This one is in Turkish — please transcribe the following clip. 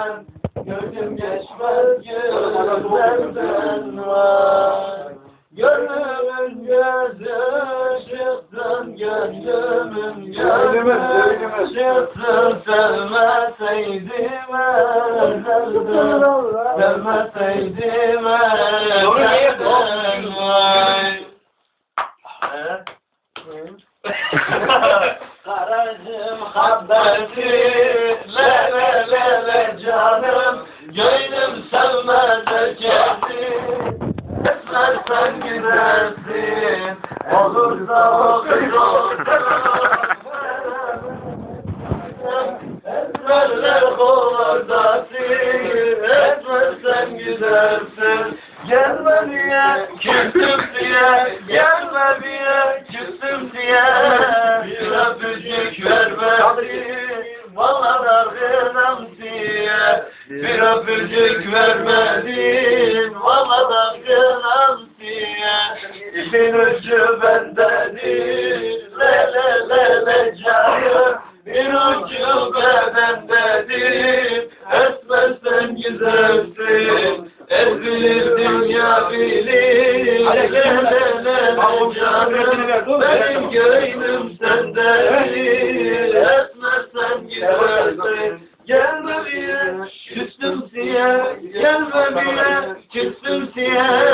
sevmem Gönlüm geçmez gözlerden var. Gönlümün gözü çıktın Gönlümün gözü çıktın Sevmeseydim ezelden Sevmeseydim ezelden vay Karacım le canım Gönlüm sevmez kendi. Esmersen gidersin. Olursa o kız Esmerler kovardasın Esmersen gidersin. Gelme diye küstüm diye. Gelme diye küstüm diye. Bir öpücük vermedin Bir öpücük vermedin bana da gönül diye. İşin ucu bendedir le le le le canım Bir ucu bedendedir Esmezsen güzelsin Ez bilir dünya bilir. Le le le le canım Benim gönlüm sendedir bile, gelme bile, çıksın siye.